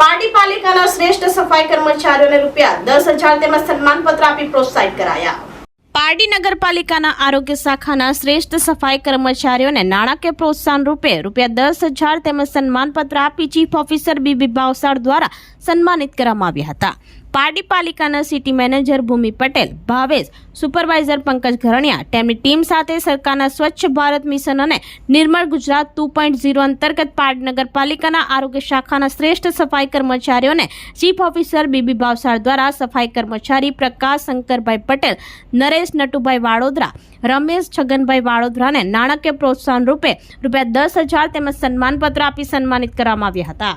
પાટી પાલિકાના શ્રેષ્ઠ સફાઈ કર્મચારીઓને રૂપિયા દસ હજાર તેમજ સન્માનપત્ર આપી પ્રોત્સાહિત કરાયા. પારડી નગરપાલિકાના આરોગ્ય શાખાના શ્રેષ્ઠ સફાઈ કર્મચારીઓને નાણાકીય પ્રોત્સાહન રૂપે રૂપિયા દસ હજાર તેમજ સન્માનપત્ર આપી ચીફ ઓફિસર બીબી ભાવસાર દ્વારા સન્માનિત કરવામાં આવ્યા હતા. પારડી પાલિકાના city manager Bhumi Patel, Bhavesh, supervisor Pankaj Gharaniya, તેમની ટીમ સાથે સરકારના સ્વચ્છ ભારત મિશન અને Nirmal Gujarat two point zero અંતર્ગત પારડી નગરપાલિકાના આરોગ્ય શાખાના શ્રેષ્ઠ સફાઈ કર્મચારીઓને ચીફ ઓફિસર બીબી ભાવસાર દ્વારા સફાઈ કર્મચારી પ્રકાશ શંકરભાઈ પટેલ, નરેશ નટુભાઈ વાડોદરા, રમેશ છગનભાઈ વાડોદરાને નાણાકીય પ્રોત્સાહન રૂપે રૂપિયા દસ હજાર તેમજ સન્માનપત્ર આપી સન્માનિત કરવામાં આવ્યા હતા.